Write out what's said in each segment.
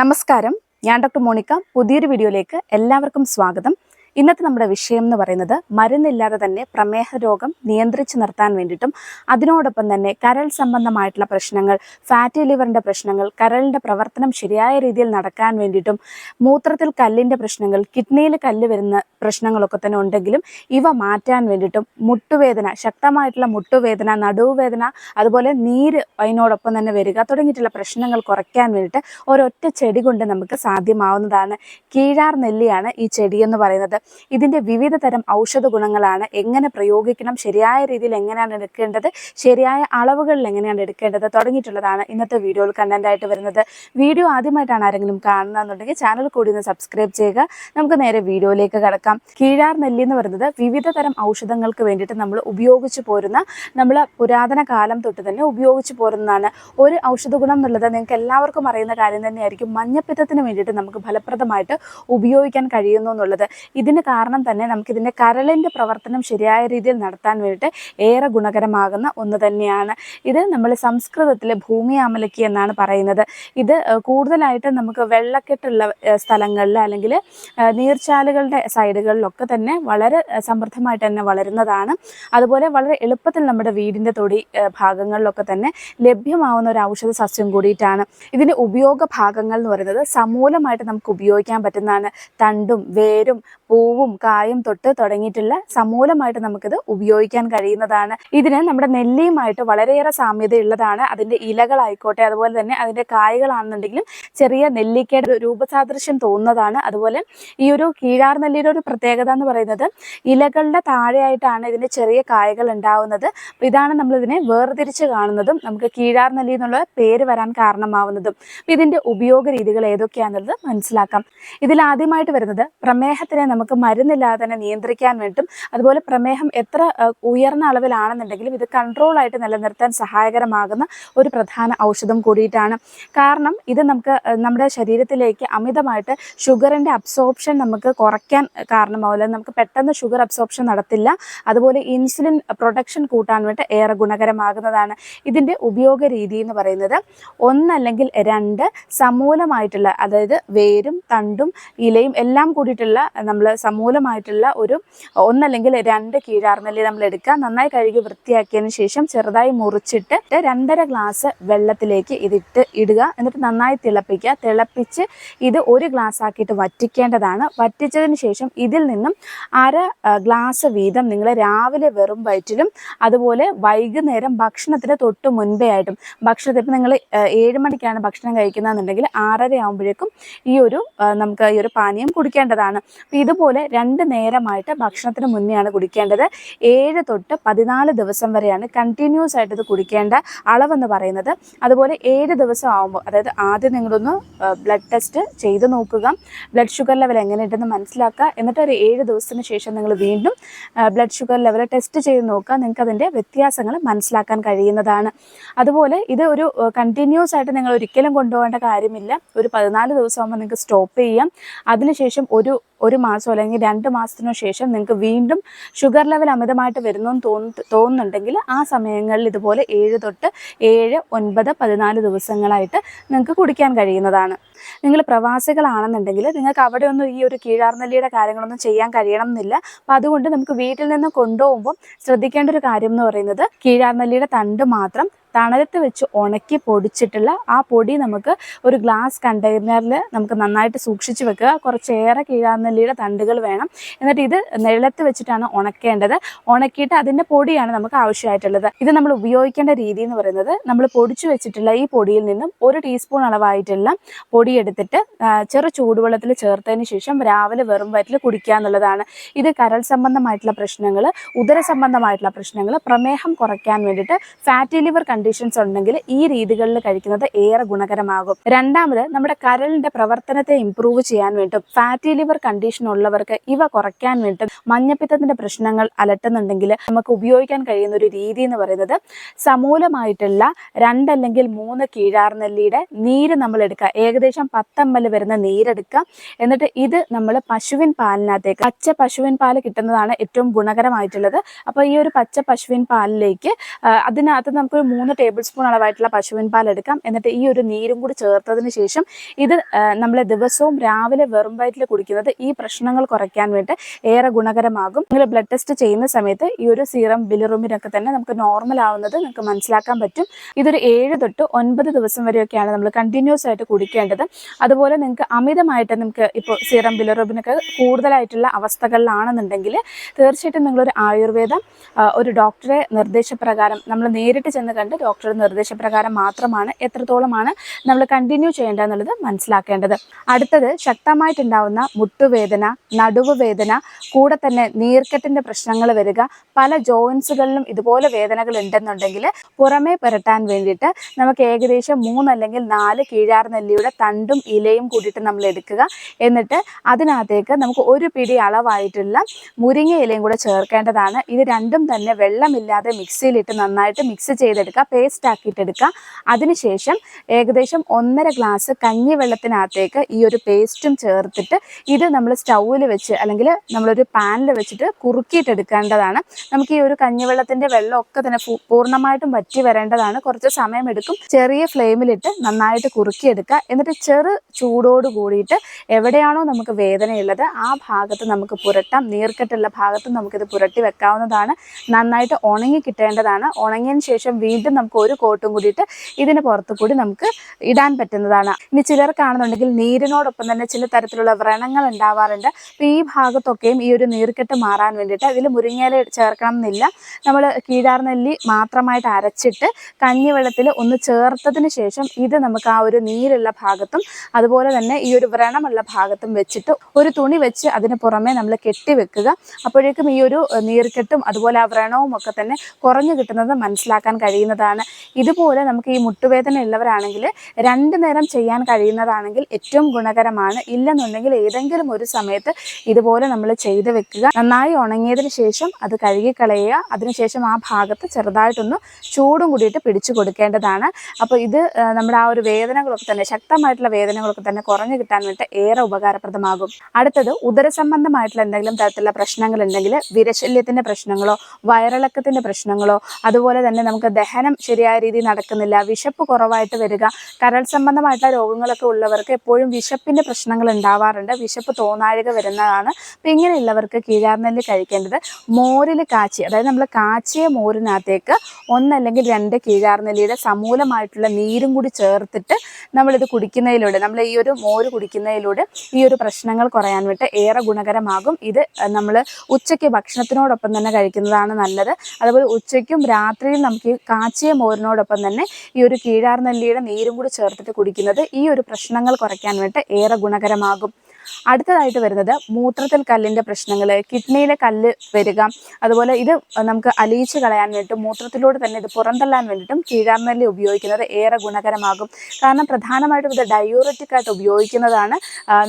നമസ്കാരം. ഞാൻ doctor Monica. പുതിയൊരു വീഡിയോയിലേക്ക് എല്ലാവർക്കും സ്വാഗതം. ഇന്നത്തെ നമ്മുടെ വിഷയം എന്ന് പറയുന്നത് മരുന്നില്ലാതെ തന്നെ പ്രമേഹ രോഗം നിയന്ത്രിച്ച് നിർത്താൻ വേണ്ടിയിട്ടും അതിനോടൊപ്പം തന്നെ കരൾ സംബന്ധമായിട്ടുള്ള പ്രശ്നങ്ങൾ ഫാറ്റി ലിവറിന്റെ പ്രശ്നങ്ങൾ കരളിന്റെ പ്രവർത്തനം ശരിയായ രീതിയിൽ നടക്കാൻ വേണ്ടിയിട്ടും മൂത്രത്തിൽ കല്ലിന്റെ പ്രശ്നങ്ങൾ കിഡ്നിയിൽ കല്ല് വരുന്ന പ്രശ്നങ്ങളൊക്കെ തന്നെ ഉണ്ടെങ്കിലും ഇവ മാറ്റാൻ വേണ്ടിയിട്ടും മുട്ടുവേദന ശക്തമായിട്ടുള്ള മുട്ടുവേദന നടുവുവേദന അതുപോലെ നീര് അതിനോടൊപ്പം തന്നെ വരിക തുടങ്ങിയിട്ടുള്ള പ്രശ്നങ്ങൾ കുറയ്ക്കാൻ വേണ്ടിയിട്ട് ഒരൊറ്റ ചെടി കൊണ്ട് നമുക്ക് സാധ്യമാവുന്നതാണ്. കീഴാർ നെല്ലിയാണ് ഈ ചെടി എന്ന് പറയുന്നത്. ഇതിന്റെ വിവിധ തരം ഔഷധ ഗുണങ്ങളാണ് എങ്ങനെ പ്രയോഗിക്കണം ശരിയായ രീതിയിൽ എങ്ങനെയാണ് എടുക്കേണ്ടത് ശരിയായ അളവുകളിൽ എങ്ങനെയാണ് എടുക്കേണ്ടത് തുടങ്ങിയിട്ടുള്ളതാണ് ഇന്നത്തെ വീഡിയോയിൽ ആയിട്ട് വരുന്നത്. വീഡിയോ ആദ്യമായിട്ടാണ് ആരെങ്കിലും കാണുന്നതെന്നുണ്ടെങ്കിൽ ചാനൽ കൂടി ഒന്ന് സബ്സ്ക്രൈബ് ചെയ്യുക. നമുക്ക് നേരെ വീഡിയോയിലേക്ക് കടക്കാം. കീഴാർ നെല്ലി എന്ന് പറയുന്നത് വിവിധ തരം ഔഷധങ്ങൾക്ക് വേണ്ടിയിട്ട് നമ്മൾ ഉപയോഗിച്ചു പോരുന്ന നമ്മൾ പുരാതന കാലം തൊട്ട് തന്നെ ഉപയോഗിച്ചു പോരുന്നതാണ്. ഒരു ഔഷധ ഗുണം എന്നുള്ളത് നിങ്ങൾക്ക് എല്ലാവർക്കും അറിയുന്ന കാര്യം തന്നെയായിരിക്കും. മഞ്ഞപ്പിത്തത്തിന് വേണ്ടിയിട്ട് നമുക്ക് ഫലപ്രദമായിട്ട് ഉപയോഗിക്കാൻ കഴിയുന്നു എന്നുള്ളത്. ഇതിന് കാരണം തന്നെ നമുക്ക് നമുക്കിതിന്റെ കരളിന്റെ പ്രവർത്തനം ശരിയായ രീതിയിൽ നടത്താൻ വേണ്ടിയിട്ട് ഏറെ ഗുണകരമാകുന്ന ഒന്ന് തന്നെയാണ്. ഇത് നമ്മൾ സംസ്കൃതത്തിൽ ഭൂമി അമലക്കി എന്നാണ് പറയുന്നത്. ഇത് കൂടുതലായിട്ട് നമുക്ക് വെള്ളക്കെട്ടുള്ള സ്ഥലങ്ങളിൽ അല്ലെങ്കിൽ നീർച്ചാലുകളുടെ സൈഡുകളിലൊക്കെ തന്നെ വളരെ സമൃദ്ധമായിട്ട് തന്നെ വളരുന്നതാണ്. അതുപോലെ വളരെ എളുപ്പത്തിൽ നമ്മുടെ വീടിന്റെ തൊടി ഭാഗങ്ങളിലൊക്കെ തന്നെ ലഭ്യമാവുന്ന ഒരു ഔഷധ സസ്യം കൂടിയിട്ടാണ്. ഇതിന്റെ ഉപയോഗ ഭാഗങ്ങൾ എന്ന് പറയുന്നത് സമൂലമായിട്ട് നമുക്ക് ഉപയോഗിക്കാൻ പറ്റുന്നതാണ്. തണ്ടും വേരും പൂവും കായും തൊട്ട് തുടങ്ങിയിട്ടുള്ള സമൂലമായിട്ട് നമുക്കിത് ഉപയോഗിക്കാൻ കഴിയുന്നതാണ്. ഇതിന് നമ്മുടെ നെല്ലിയുമായിട്ട് വളരെയേറെ സാമ്യതയുള്ളതാണ്. അതിന്റെ ഇലകളായിക്കോട്ടെ അതുപോലെ തന്നെ അതിന്റെ കായകളാണെന്നുണ്ടെങ്കിലും ചെറിയ നെല്ലിക്കയുടെ രൂപസാദൃശ്യം തോന്നുന്നതാണ്. അതുപോലെ ഈ ഒരു കീഴാർ നെല്ലിയുടെ ഒരു പ്രത്യേകത എന്ന് പറയുന്നത് ഇലകളുടെ താഴെയായിട്ടാണ് ഇതിന്റെ ചെറിയ കായകൾ ഉണ്ടാവുന്നത്. അപ്പോൾ ഇതാണ് നമ്മളിതിനെ വേർതിരിച്ച് കാണുന്നതും നമുക്ക് കീഴാർ നെല്ലി എന്നുള്ള പേര് വരാൻ കാരണമാവുന്നതും. ഇതിന്റെ ഉപയോഗ രീതികൾ ഏതൊക്കെയാണെന്നുള്ളത് മനസ്സിലാക്കാം. ഇതിൽ ആദ്യമായിട്ട് വരുന്നത് പ്രമേഹത്തിനെ നമുക്ക് മരുന്നില്ലാതെ തന്നെ നിയന്ത്രിക്കാൻ വേണ്ടും അതുപോലെ പ്രമേഹം എത്ര ഉയർന്ന അളവിലാണെന്നുണ്ടെങ്കിലും ഇത് കൺട്രോൾ ആയിട്ട് നിലനിർത്താൻ സഹായകരമാകുന്ന ഒരു പ്രധാന ഔഷധം കൂടിയിട്ടാണ്. കാരണം ഇത് നമുക്ക് നമ്മുടെ ശരീരത്തിലേക്ക് അമിതമായിട്ട് ഷുഗറിന്റെ അബ്സോർപ്ഷൻ നമുക്ക് കുറയ്ക്കാൻ കാരണമാവില്ല നമുക്ക് പെട്ടെന്ന് ഷുഗർ അബ്സോർപ്ഷൻ നടത്തില്ല. അതുപോലെ ഇൻസുലിൻ പ്രൊഡക്ഷൻ കൂട്ടാൻ വേണ്ടി ഏറെ ഗുണകരമാകുന്നതാണ് ഇതിന്റെ ഉപയോഗ രീതി എന്ന് പറയുന്നത്. ഒന്നല്ലെങ്കിൽ രണ്ട് സമൂലമായിട്ടുള്ള അതായത് വേരും തണ്ടും ഇലയും എല്ലാം കൂടിയിട്ടുള്ള നമ്മൾ സമൂലമായിട്ടുള്ള ഒരു ഒന്നല്ലെങ്കിൽ രണ്ട് കീഴാർനെല്ലി നമ്മൾ എടുക്കുക. നന്നായി കഴുകി വൃത്തിയാക്കിയതിന് ശേഷം ചെറുതായി മുറിച്ചിട്ട് രണ്ടര ഗ്ലാസ് വെള്ളത്തിലേക്ക് ഇതിട്ട് ഇടുക. എന്നിട്ട് നന്നായി തിളപ്പിക്കുക. തിളപ്പിച്ച് ഇത് ഒരു ഗ്ലാസ് ആക്കിയിട്ട് വറ്റിക്കേണ്ടതാണ്. വറ്റിച്ചതിന് ശേഷം ഇതിൽ നിന്നും അര ഗ്ലാസ് വീതം നിങ്ങൾ രാവിലെ വെറും വയറ്റിലും അതുപോലെ വൈകുന്നേരം ഭക്ഷണത്തിന് തൊട്ട് മുൻപേ ആയിട്ടും ഭക്ഷണത്തിൽ നിങ്ങൾ ഏഴ് മണിക്കാണ് ഭക്ഷണം കഴിക്കുന്നതെന്നുണ്ടെങ്കിൽ ആറര ആകുമ്പോഴേക്കും ഈ ഒരു നമുക്ക് ഈ ഒരു പാനീയം കുടിക്കേണ്ടതാണ്. അപ്പോൾ രണ്ട് നേരമായിട്ട് ഭക്ഷണത്തിന് മുന്നെയാണ് കുടിക്കേണ്ടത്. ഏഴ് തൊട്ട് പതിനാല് ദിവസം വരെയാണ് കണ്ടിന്യൂസ് ആയിട്ട് ഇത് കുടിക്കേണ്ട അളവെന്ന് പറയുന്നത്. അതുപോലെ ഏഴ് ദിവസം ആകുമ്പോൾ അതായത് ആദ്യം നിങ്ങളൊന്ന് ബ്ലഡ് ടെസ്റ്റ് ചെയ്ത് നോക്കുക. ബ്ലഡ് ഷുഗർ ലെവൽ എങ്ങനെയുണ്ടെന്ന് മനസ്സിലാക്കുക. എന്നിട്ട് ഒരു ഏഴ് ദിവസത്തിന് ശേഷം നിങ്ങൾ വീണ്ടും ബ്ലഡ് ഷുഗർ ലെവൽ ടെസ്റ്റ് ചെയ്ത് നോക്കുക. നിങ്ങൾക്ക് അതിന്റെ വ്യത്യാസങ്ങൾ മനസ്സിലാക്കാൻ കഴിയുന്നതാണ്. അതുപോലെ ഇത് ഒരു കണ്ടിന്യൂസ് ആയിട്ട് നിങ്ങൾ ഒരിക്കലും കൊണ്ടുപോകേണ്ട കാര്യമില്ല. ഒരു പതിനാല് ദിവസം ആകുമ്പോൾ നിങ്ങൾക്ക് സ്റ്റോപ്പ് ചെയ്യാം. അതിനുശേഷം ഒരു ഒരു മാസം അല്ലെങ്കിൽ രണ്ട് മാസത്തിനു ശേഷം നിങ്ങൾക്ക് വീണ്ടും ഷുഗർ ലെവൽ അമിതമായിട്ട് വരുന്നു എന്ന് തോന്നു തോന്നുന്നുണ്ടെങ്കിൽ ആ സമയങ്ങളിൽ ഇതുപോലെ ഏഴ് തൊട്ട് ഏഴ് ഒൻപത് പതിനാല് ദിവസങ്ങളായിട്ട് നിങ്ങൾക്ക് കുടിക്കാൻ കഴിയുന്നതാണ്. നിങ്ങൾ പ്രവാസികളാണെന്നുണ്ടെങ്കിൽ നിങ്ങൾക്ക് അവിടെ ഒന്നും ഈ ഒരു കീഴാർനെല്ലിയുടെ കാര്യങ്ങളൊന്നും ചെയ്യാൻ കഴിയണം എന്നില്ല അപ്പം അതുകൊണ്ട് നമുക്ക് വീട്ടിൽ നിന്ന് കൊണ്ടുപോകുമ്പോൾ ശ്രദ്ധിക്കേണ്ട ഒരു കാര്യം എന്ന് പറയുന്നത് കീഴാർനെല്ലിയുടെ തണ്ട് മാത്രം തണലത്ത് വെച്ച് ഉണക്കി പൊടിച്ചിട്ടുള്ള ആ പൊടി നമുക്ക് ഒരു ഗ്ലാസ് കണ്ടെയ്നറിൽ നമുക്ക് നന്നായിട്ട് സൂക്ഷിച്ച് വെക്കുക. കുറച്ചേറെ കീഴാന്നല്ലിയുടെ തണ്ടുകൾ വേണം. എന്നിട്ട് ഇത് നിലത്ത് വെച്ചിട്ടാണ് ഉണക്കേണ്ടത്. ഉണക്കിയിട്ട് അതിന്റെ പൊടിയാണ് നമുക്ക് ആവശ്യമായിട്ടുള്ളത്. ഇത് നമ്മൾ ഉപയോഗിക്കേണ്ട രീതി എന്ന് പറയുന്നത് നമ്മൾ പൊടിച്ചു വെച്ചിട്ടുള്ള ഈ പൊടിയിൽ നിന്നും ഒരു ടീസ്പൂൺ അളവായിട്ടുള്ള പൊടിയെടുത്തിട്ട് ചെറു ചൂടുവെള്ളത്തിൽ ചേർത്തതിന് ശേഷം രാവിലെ വെറും വയറ്റിൽ കുടിക്കുക എന്നുള്ളതാണ്. ഇത് കരൾ സംബന്ധമായിട്ടുള്ള പ്രശ്നങ്ങൾ ഉദര സംബന്ധമായിട്ടുള്ള പ്രശ്നങ്ങൾ പ്രമേഹം കുറയ്ക്കാൻ വേണ്ടിയിട്ട് ഫാറ്റി ലിവർ കണ്ടീഷൻസ് ഉണ്ടെങ്കിൽ ഈ രീതികളിൽ കഴിക്കുന്നത് ഏറെ ഗുണകരമാകും. രണ്ടാമത് നമ്മുടെ കരളിന്റെ പ്രവർത്തനത്തെ ഇംപ്രൂവ് ചെയ്യാൻ വേണ്ടും ഫാറ്റി ലിവർ കണ്ടീഷൻ ഉള്ളവർക്ക് ഇവ കുറയ്ക്കാൻ വേണ്ടും മഞ്ഞപ്പിത്തത്തിന്റെ പ്രശ്നങ്ങൾ അലട്ടുന്നുണ്ടെങ്കിൽ നമുക്ക് ഉപയോഗിക്കാൻ കഴിയുന്ന ഒരു രീതി എന്ന് പറയുന്നത് സമൂലമായിട്ടുള്ള രണ്ടല്ലെങ്കിൽ മൂന്ന് കീഴാർ നെല്ലിയുടെ നീര് നമ്മൾ എടുക്കുക. ഏകദേശം പത്തമ്മൽ വരുന്ന നീരെടുക്കുക. എന്നിട്ട് ഇത് നമ്മൾ പശുവിൻ പാലിനകത്തേക്ക് പച്ച പശുവിൻ പാൽ കിട്ടുന്നതാണ് ഏറ്റവും ഗുണകരമായിട്ടുള്ളത്. അപ്പോൾ ഈ ഒരു പച്ച പശുവിൻ പാലിലേക്ക് അതിനകത്ത് നമുക്കൊരു മൂന്ന് ടേബിൾ സ്പൂൺ അളവായിട്ടുള്ള പശുവിൻ പാൽ എടുക്കാം. എന്നിട്ട് ഈ ഒരു നീരും കൂടി ചേർത്തതിന് ശേഷം ഇത് നമ്മൾ ദിവസവും രാവിലെ വെറും വയറ്റിൽ കുടിക്കുന്നത് ഈ പ്രശ്നങ്ങൾ കുറയ്ക്കാൻ വേണ്ടി ഏറെ ഗുണകരമാകും. നിങ്ങൾ ബ്ലഡ് ടെസ്റ്റ് ചെയ്യുന്ന സമയത്ത് ഈ ഒരു സീറം ബിലിറൂമിനൊക്കെ തന്നെ നമുക്ക് നോർമൽ ആവുന്നത് നിങ്ങൾക്ക് മനസ്സിലാക്കാൻ പറ്റും. ഇതൊരു ഏഴ് തൊട്ട് ഒൻപത് ദിവസം വരെയൊക്കെയാണ് നമ്മൾ കണ്ടിന്യൂസ് ആയിട്ട് കുടിക്കേണ്ടത്. അതുപോലെ നിങ്ങൾക്ക് അമിതമായിട്ട് നിങ്ങൾക്ക് ഇപ്പോൾ സീറം ബിലിറൂബിനൊക്കെ കൂടുതലായിട്ടുള്ള അവസ്ഥകളിലാണെന്നുണ്ടെങ്കിൽ തീർച്ചയായിട്ടും നിങ്ങളൊരു ആയുർവേദം ഒരു ഡോക്ടറെ നിർദ്ദേശപ്രകാരം നമ്മൾ നേരിട്ട് ചെന്ന് കണ്ട് ഡോക്ടറുടെ നിർദ്ദേശപ്രകാരം മാത്രമാണ് എത്രത്തോളമാണ് നമ്മൾ കണ്ടിന്യൂ ചെയ്യേണ്ടതെന്നുള്ളത് മനസ്സിലാക്കേണ്ടത്. അടുത്തത് ശക്തമായിട്ടുണ്ടാവുന്ന മുട്ടുവേദന നടുവ് വേദന കൂടെ തന്നെ നീർക്കെട്ടിന്റെ പ്രശ്നങ്ങൾ വരിക പല ജോയിൻസുകളിലും ഇതുപോലെ വേദനകൾ ഉണ്ടെന്നുണ്ടെങ്കിൽ പുറമേ പുരട്ടാൻ വേണ്ടിയിട്ട് നമുക്ക് ഏകദേശം മൂന്ന് അല്ലെങ്കിൽ നാല് കീഴാർ നെല്ലിയുടെ തണ്ടും ഇലയും കൂടിയിട്ട് നമ്മൾ എടുക്കുക. എന്നിട്ട് അതിനകത്തേക്ക് നമുക്ക് ഒരു പിടി അളവായിട്ടുള്ള മുരിങ്ങ ഇലയും കൂടെ ചേർക്കേണ്ടതാണ്. ഇത് രണ്ടും തന്നെ വെള്ളമില്ലാതെ മിക്സിയിലിട്ട് നന്നായിട്ട് മിക്സ് ചെയ്തെടുക്കുക. പേസ്റ്റ് ആക്കിയിട്ടെടുക്കുക അതിനുശേഷം ഏകദേശം ഒന്നര ഗ്ലാസ് കഞ്ഞിവെള്ളത്തിനകത്തേക്ക് ഈ ഒരു പേസ്റ്റും ചേർത്തിട്ട് ഇത് നമ്മൾ സ്റ്റൗവിൽ വെച്ച് അല്ലെങ്കിൽ നമ്മളൊരു പാനിൽ വെച്ചിട്ട് കുറുക്കിയിട്ടെടുക്കേണ്ടതാണ്. നമുക്ക് ഈ ഒരു കഞ്ഞിവെള്ളത്തിന്റെ വെള്ളമൊക്കെ തന്നെ പൂർണമായിട്ടും വറ്റി വരേണ്ടതാണ്. കുറച്ച് സമയമെടുക്കും. ചെറിയ ഫ്ലെയിമിലിട്ട് നന്നായിട്ട് കുറുക്കിയെടുക്കുക. എന്നിട്ട് ചെറു ചൂടോട് കൂടിയിട്ട് എവിടെയാണോ നമുക്ക് വേദനയുള്ളത് ആ ഭാഗത്ത് നമുക്ക് പുരട്ടാം. നീർക്കെട്ടുള്ള ഭാഗത്ത് നമുക്കിത് പുരട്ടി വെക്കാവുന്നതാണ്. നന്നായിട്ട് ഉണങ്ങി കിട്ടേണ്ടതാണ്. ഉണങ്ങിയതിന് ശേഷം വീണ്ടും നമുക്ക് ഒരു കോട്ടും കൂടിയിട്ട് ഇതിന് പുറത്ത് കൂടി നമുക്ക് ഇടാൻ പറ്റുന്നതാണ്. ഇനി ചിലർ ചിലർക്കാണെന്നുണ്ടെങ്കിൽ നീരിനോടൊപ്പം തന്നെ ചില തരത്തിലുള്ള വ്രണങ്ങൾ ഉണ്ടാവാറുണ്ട്. അപ്പോൾ ഈ ഭാഗത്തൊക്കെയും ഈ ഒരു നീർക്കെട്ട് മാറാൻ വേണ്ടിയിട്ട് ഇതിൽ മുരിങ്ങയില ചേർക്കണം എന്നില്ല നമ്മൾ കീഴാർനെല്ലി മാത്രമായിട്ട് അരച്ചിട്ട് കഞ്ഞിവെള്ളത്തിൽ ഒന്ന് ചേർത്തതിന് ശേഷം ഇത് നമുക്ക് ആ ഒരു നീരുള്ള ഭാഗത്തും അതുപോലെ തന്നെ ഈ ഒരു വ്രണമുള്ള ഭാഗത്തും വെച്ചിട്ട് ഒരു തുണി വെച്ച് അതിന് പുറമെ നമ്മൾ കെട്ടിവെക്കുക അപ്പോഴേക്കും ഈ ഒരു നീർക്കെട്ടും അതുപോലെ ആ വ്രണവും ഒക്കെ തന്നെ കുറഞ്ഞു കിട്ടുന്നത് മനസ്സിലാക്കാൻ കഴിയുന്നതാണ് ഇതുപോലെ നമുക്ക് ഈ മുട്ടുവേദന ഉള്ളവരാണെങ്കിൽ രണ്ട് നേരം ചെയ്യാൻ കഴിയുന്നതാണെങ്കിൽ ഏറ്റവും ഗുണകരമാണ്. ഇല്ലെന്നുണ്ടെങ്കിൽ ഏതെങ്കിലും ഒരു സമയത്ത് ഇതുപോലെ നമ്മൾ ചെയ്ത് വെക്കുക. നന്നായി ഉണങ്ങിയതിന് ശേഷം അത് കഴുകിക്കളയുക. അതിനുശേഷം ആ ഭാഗത്ത് ചെറുതായിട്ടൊന്ന് ചൂടും കൂടിയിട്ട് പിടിച്ചു കൊടുക്കേണ്ടതാണ്. അപ്പോൾ ഇത് നമ്മുടെ ആ ഒരു വേദനകളൊക്കെ തന്നെ ശക്തമായിട്ടുള്ള വേദനകളൊക്കെ തന്നെ കുറഞ്ഞു കിട്ടാൻ വേണ്ടി ഏറെ ഉപകാരപ്രദമാകും. അടുത്തത് ഉദര സംബന്ധമായിട്ടുള്ള എന്തെങ്കിലും തരത്തിലുള്ള പ്രശ്നങ്ങൾ ഉണ്ടെങ്കിൽ വിരശല്യത്തിന്റെ പ്രശ്നങ്ങളോ വയറിളക്കത്തിന്റെ പ്രശ്നങ്ങളോ അതുപോലെ തന്നെ നമുക്ക് ദഹനം ശരിയായ രീതിയിൽ നടക്കുന്നില്ല. വിശപ്പ് കുറവായിട്ട് വരിക കരൾ സംബന്ധമായിട്ടുള്ള രോഗങ്ങളൊക്കെ ഉള്ളവർക്ക് എപ്പോഴും വിശപ്പിന്റെ പ്രശ്നങ്ങൾ ഉണ്ടാവാറുണ്ട്. വിശപ്പ് തോന്നാഴിക വരുന്നതാണ്. അപ്പം ഇങ്ങനെയുള്ളവർക്ക് കീഴാർനെല്ല് കഴിക്കേണ്ടത് മോരിൽ കാച്ചി അതായത് നമ്മൾ കാച്ചിയ മോരിനകത്തേക്ക് ഒന്നല്ലെങ്കിൽ രണ്ട് കീഴാർനെല്ലിയുടെ സമൂലമായിട്ടുള്ള നീരും കൂടി ചേർത്തിട്ട് നമ്മളിത് കുടിക്കുന്നതിലൂടെ നമ്മൾ ഈ ഒരു മോര് കുടിക്കുന്നതിലൂടെ ഈ ഒരു പ്രശ്നങ്ങൾ കുറയാൻ വേണ്ടി ഏറെ ഗുണകരമാകും. ഇത് നമ്മൾ ഉച്ചയ്ക്ക് ഭക്ഷണത്തിനോടൊപ്പം തന്നെ കഴിക്കുന്നതാണ് നല്ലത്. അതുപോലെ ഉച്ചയ്ക്കും രാത്രിയും നമുക്ക് ഈ കാച്ചിയ മോരിനോടൊപ്പം തന്നെ ഈ ഒരു കീഴാർനെല്ലിയുടെ നീരും കൂടി ചേർത്തിട്ട് കുടിക്കുന്നത് ഈ ഒരു പ്രശ്നങ്ങൾ കുറയ്ക്കാൻ വേണ്ടിയിട്ട് ഏറെ ഗുണകരമാകും. അടുത്തതായിട്ട് വരുന്നത് മൂത്രത്തിൽ കല്ലിന്റെ പ്രശ്നങ്ങൾ കിഡ്നിയിലെ കല്ല് വരിക അതുപോലെ ഇത് നമുക്ക് അലിയിച്ച് കളയാൻ വേണ്ടിയിട്ടും മൂത്രത്തിലൂടെ തന്നെ ഇത് പുറന്തള്ളാൻ വേണ്ടിയിട്ടും കീഴാർനെല്ലി ഉപയോഗിക്കുന്നത് ഏറെ ഗുണകരമാകും. കാരണം പ്രധാനമായിട്ടും ഇത് ഡയൂററ്റിക് ആയിട്ട് ഉപയോഗിക്കുന്നതാണ്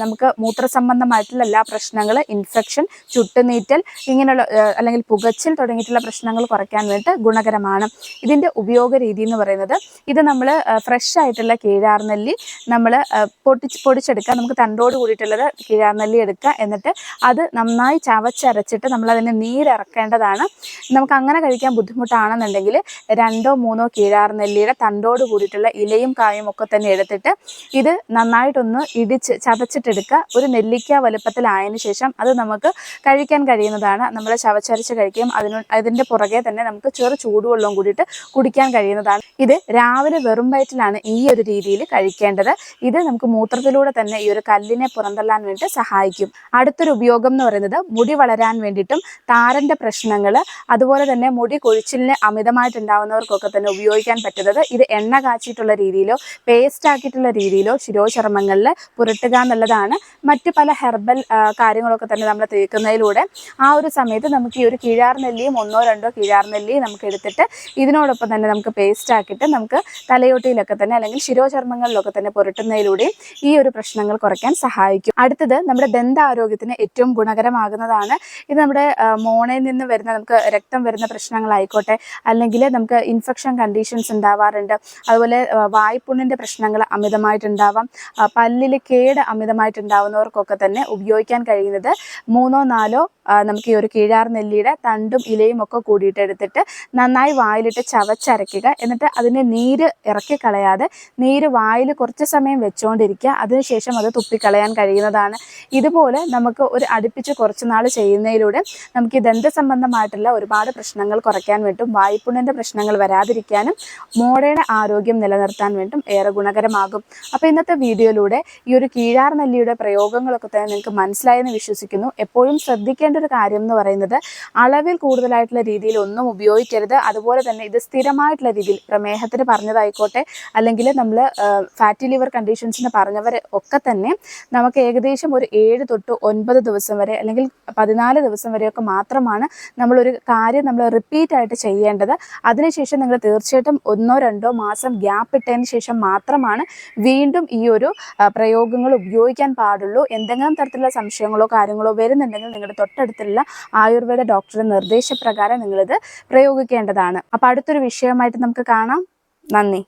നമുക്ക് മൂത്രസംബന്ധമായിട്ടുള്ള എല്ലാ പ്രശ്നങ്ങൾ ഇൻഫെക്ഷൻ ചുട്ടുനീറ്റൽ ഇങ്ങനെയുള്ള അല്ലെങ്കിൽ പുകച്ചിൽ തുടങ്ങിയിട്ടുള്ള പ്രശ്നങ്ങൾ കുറയ്ക്കാൻ വേണ്ടിയിട്ട് ഗുണകരമാണ്. ഇതിന്റെ ഉപയോഗ രീതി എന്ന് പറയുന്നത് ഇത് നമ്മൾ ഫ്രഷ് ആയിട്ടുള്ള കീഴാർനെല്ലി നമ്മൾ പൊട്ടിച്ച് പൊടിച്ചെടുക്കുക നമുക്ക് തണ്ടോട് കൂടിയിട്ടുള്ളത് കീഴാർനെല്ലി എടുക്കുക. എന്നിട്ട് അത് നന്നായി ചവച്ചരച്ചിട്ട് അതിന് നീരിറക്കേണ്ടതാണ്. നമുക്ക് അങ്ങനെ കഴിക്കാൻ ബുദ്ധിമുട്ടാണെന്നുണ്ടെങ്കിൽ രണ്ടോ മൂന്നോ കീഴാർനെല്ലിയുടെ തണ്ടോട് കൂടിയിട്ടുള്ള ഇലയും കായും ഒക്കെ തന്നെ എടുത്തിട്ട് ഇത് നന്നായിട്ടൊന്ന് ഇടിച്ച് ചതച്ചിട്ടെടുക്കുക. ഒരു നെല്ലിക്ക വലുപ്പത്തിലായതിനു ശേഷം അത് നമുക്ക് കഴിക്കാൻ കഴിയുന്നതാണ്. നമ്മൾ ചവച്ചരച്ച് കഴിക്കുകയും അതിന് അതിന്റെ പുറകെ തന്നെ നമുക്ക് ചെറു ചൂടുവെള്ളവും കൂടിയിട്ട് കുടിക്കാൻ കഴിയുന്നതാണ്. ഇത് രാവിലെ വെറും വയറ്റിലാണ് ഈ ഒരു രീതിയിൽ കഴിക്കേണ്ടത്. ഇത് നമുക്ക് മൂത്രത്തിലൂടെ തന്നെ ഈ ഒരു കല്ലിനെ പുറന്തള്ളാൻ വേണ്ടി സഹായിക്കും. അടുത്തൊരു ഉപയോഗം എന്ന് പറയുന്നത് മുടി വളരാൻ വേണ്ടിയിട്ടും താരന്റെ പ്രശ്നങ്ങൾ അതുപോലെ തന്നെ മുടി കൊഴിച്ചിലിന് അമിതമായിട്ടുണ്ടാവുന്നവർക്കൊക്കെ തന്നെ ഉപയോഗിക്കാൻ പറ്റുന്നത് ഇത് എണ്ണ കാച്ചിട്ടുള്ള രീതിയിലോ പേസ്റ്റ് ആക്കിയിട്ടുള്ള രീതിയിലോ ശിരോചർമ്മങ്ങളിൽ പുരട്ടുക എന്നുള്ളതാണ്. മറ്റ് പല ഹെർബൽ കാര്യങ്ങളൊക്കെ തന്നെ നമ്മൾ തേക്കുന്നതിലൂടെ ആ ഒരു സമയത്ത് നമുക്ക് ഈ ഒരു കിഴാർ നെല്ലിയും ഒന്നോ രണ്ടോ കിഴാർ നെല്ലിയും നമുക്ക് എടുത്തിട്ട് ഇതിനോടൊപ്പം തന്നെ നമുക്ക് പേസ്റ്റ് ആക്കിയിട്ട് നമുക്ക് തലയോട്ടിയിലൊക്കെ തന്നെ അല്ലെങ്കിൽ ശിരോചർമ്മങ്ങളിലൊക്കെ തന്നെ പുരട്ടുന്നതിലൂടെയും ഈ ഒരു പ്രശ്നങ്ങൾ കുറയ്ക്കാൻ സഹായിക്കും. അടുത്തത് നമ്മുടെ ദന്താരോഗ്യത്തിന് ഏറ്റവും ഗുണകരമാകുന്നതാണ്. ഇത് നമ്മുടെ മോണയിൽ നിന്ന് വരുന്ന നമുക്ക് രക്തം വരുന്ന പ്രശ്നങ്ങളായിക്കോട്ടെ അല്ലെങ്കിൽ നമുക്ക് ഇൻഫെക്ഷൻ കണ്ടീഷൻസ് ഉണ്ടാവാറുണ്ട്. അതുപോലെ വായ്പുണ്ണിന്റെ പ്രശ്നങ്ങൾ അമിതമായിട്ടുണ്ടാവാം. പല്ലിൽ കേട് അമിതമായിട്ടുണ്ടാവുന്നവർക്കൊക്കെ തന്നെ ഉപയോഗിക്കാൻ കഴിയുന്നത് മൂന്നോ നാലോ നമുക്ക് ഈ ഒരു കീഴാർ നെല്ലിയുടെ തണ്ടും ഇലയും ഒക്കെ കൂടിയിട്ട് എടുത്തിട്ട് നന്നായി വായിലിട്ട് ചവച്ചരയ്ക്കുക. എന്നിട്ട് അതിനെ നീര് ഇറക്കി കളയാതെ നീര് വായിൽ കുറച്ച് സമയം വെച്ചുകൊണ്ടിരിക്കുക അതിനുശേഷം അത് തുപ്പിക്കളയാൻ കഴിയുന്നതാണ് ഇതുപോലെ നമുക്ക് ഒരു അടുപ്പിച്ച് കുറച്ച് നാൾ ചെയ്യുന്നതിലൂടെ നമുക്ക് ഈ ദന്ത സംബന്ധമായിട്ടുള്ള ഒരുപാട് പ്രശ്നങ്ങൾ കുറയ്ക്കാൻ വേണ്ടും വായ്പുണ്ണിന്റെ പ്രശ്നങ്ങൾ വരാതിരിക്കാനും മോടയുടെ ആരോഗ്യം നിലനിർത്താൻ വേണ്ടും ഏറെ ഗുണകരമാകും. അപ്പോൾ ഇന്നത്തെ വീഡിയോയിലൂടെ ഈ ഒരു കീഴാർ നെല്ലിയുടെ പ്രയോഗങ്ങളൊക്കെ തന്നെ നിങ്ങൾക്ക് മനസ്സിലായെന്ന് വിശ്വസിക്കുന്നു. എപ്പോഴും ശ്രദ്ധിക്കേണ്ട ഒരു കാര്യം എന്ന് പറയുന്നത് അളവിൽ കൂടുതലായിട്ടുള്ള രീതിയിൽ ഒന്നും ഉപയോഗിക്കരുത്. അതുപോലെ തന്നെ ഇത് സ്ഥിരമായിട്ടുള്ള രീതിയിൽ പ്രമേഹത്തിന് പറഞ്ഞതായിക്കോട്ടെ അല്ലെങ്കിൽ നമ്മൾ ഫാറ്റി ലിവർ കണ്ടീഷൻസിന് പറഞ്ഞവർ ഒക്കെ തന്നെ നമുക്ക് ഏകദേശം ഒരു ഏഴ് തൊട്ട് ഒൻപത് ദിവസം വരെ അല്ലെങ്കിൽ പതിനാല് ദിവസം വരെയൊക്കെ മാത്രമാണ് നമ്മളൊരു കാര്യം നമ്മൾ റിപ്പീറ്റ് ആയിട്ട് ചെയ്യേണ്ടത്. അതിനുശേഷം നിങ്ങൾ തീർച്ചയായിട്ടും ഒന്നോ രണ്ടോ മാസം ഗ്യാപ്പ് ഇട്ടതിന് ശേഷം മാത്രമാണ് വീണ്ടും ഈ ഒരു പ്രയോഗങ്ങൾ ഉപയോഗിക്കാൻ പാടുള്ളൂ. എന്തെങ്കിലും തരത്തിലുള്ള സംശയങ്ങളോ കാര്യങ്ങളോ വരുന്നുണ്ടെങ്കിൽ നിങ്ങളുടെ തൊട്ടടുത്തുള്ള ആയുർവേദ ഡോക്ടറുടെ നിർദ്ദേശപ്രകാരം നിങ്ങളിത് പ്രയോഗിക്കേണ്ടതാണ്. അപ്പോൾ അടുത്തൊരു വിഷയമായിട്ട് നമുക്ക് കാണാം. നന്ദി.